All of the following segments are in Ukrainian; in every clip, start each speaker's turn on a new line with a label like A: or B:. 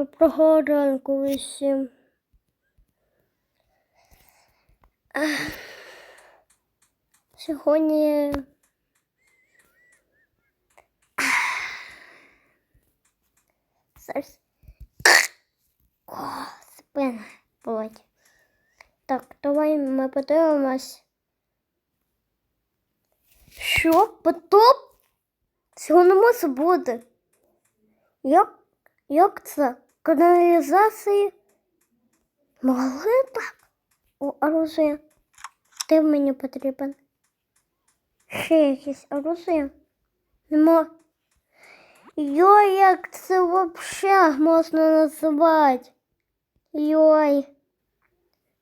A: Доброго ранку усім. Сьогодні. О, спина болить. Так, давай ми подивимось. Що? Потоп? Цього не може бути. Як, як це? Каналізації? Могли так? О, оружие. Ти мені потрібен. Ще якесь оружие? Нема. Йой, як це вообще можна називати? Йой.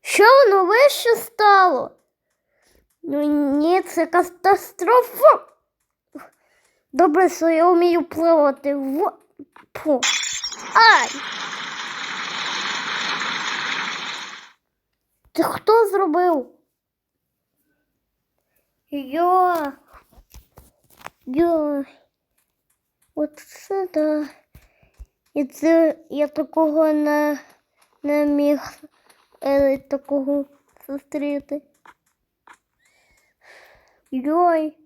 A: Що воно вище стало? Ну ні, це катастрофа. Добре, що я вмію пливати. Во... Фу. Ай! Ти хто зробив? Йо. Йо. От це да. І це я такого не, не міг е, такого зустріти. Йой.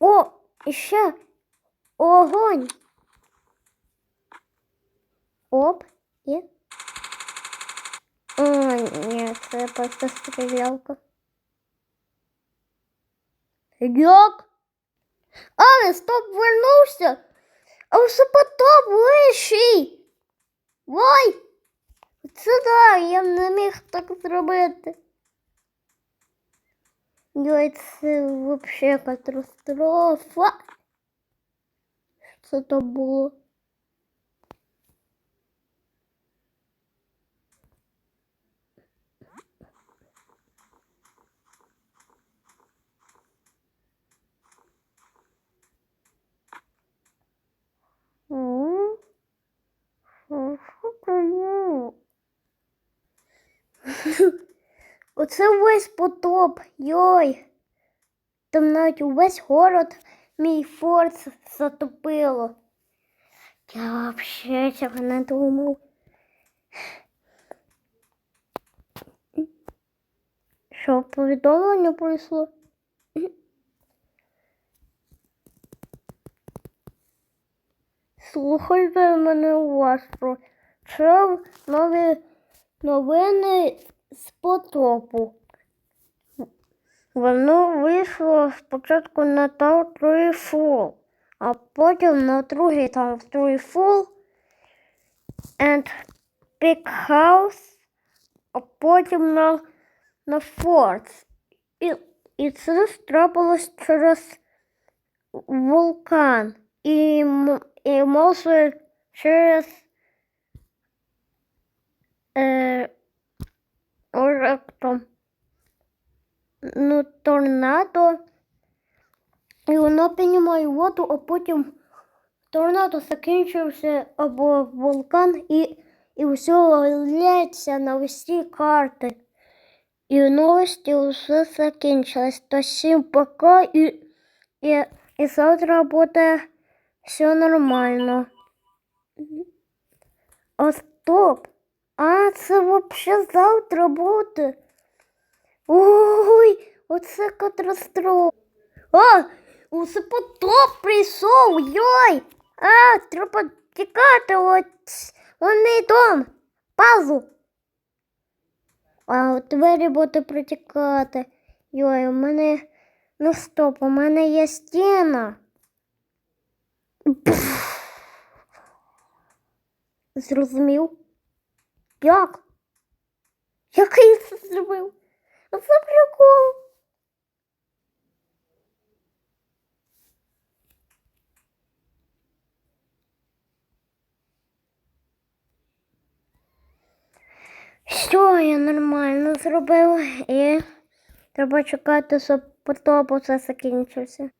A: О, ще огонь. Оп, і. О, ні, це просто стрілялка. Як? Але стоп вернувся. А все потоп вищий. Ой! Це да, я не міг так зробити. Йой, це вообще катастрофа. Що це то було? Оце весь потоп, йой. Там навіть увесь город мій форт затопило. Я вообще цього не думав. Що, повідомлення прийшло? Слухайте мене уважно. Це нові новини з потопу. Воно вийшло спочатку на Fall, а потім на другий Tower Fall and Big House, а потім на, на Fort. І, і це трапилось через вулкан. І, і може через е, як ну, торнадо. І воно піднімає воду, а потім торнадо закінчився або вулкан і, і все лється на усі карти. І новості вже закінчились. То всім пока і, і, і завтра буде все нормально. А! А це вообще завтра буде. Ой, оце катастрофа. А, усе потоп прийшов, йой. А, треба тікати, от вони дом, пазу. А от двері буде протікати. Йой, у мене, ну стоп, у мене є стіна. Зрозумів? Як? Який це зробив? Це прикол. Що я нормально зробив і треба чекати, щоб потоп усе закінчився.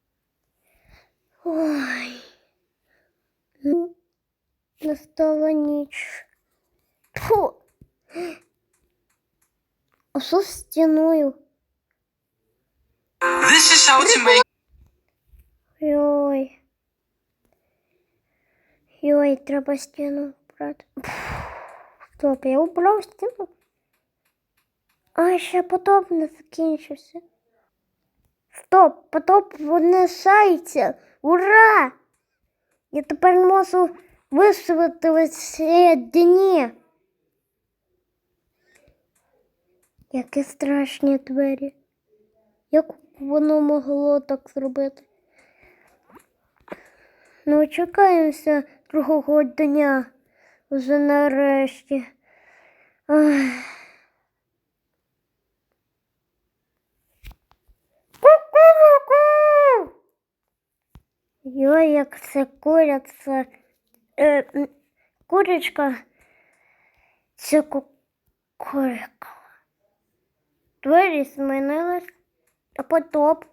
A: Ой. Ну, Настала ніч. Фу. А що з стіною?
B: This is how to make
A: Ой. Йой, треба стіну брати. Стоп, я убрав стіну. А, ще потоп не закінчився. Стоп, потоп внесається. Ура! Я тепер можу ці дні. Які страшні двері. Як воно могло так зробити? Ну, чекаємося другого дня вже нарешті. Ах. Йой, як це куряться. Е, курочка. Це кукурика. Двері змінились, потоп.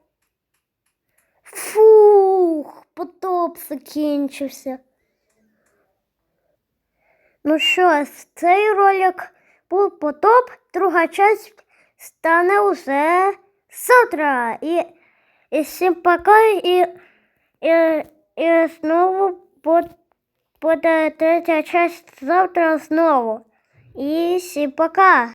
A: Фух, потоп закінчився. Ну що, цей ролик був потоп, друга часть стане уже завтра. І, і всім пока, і, і, і знову буде третя часть завтра знову. І всім пока.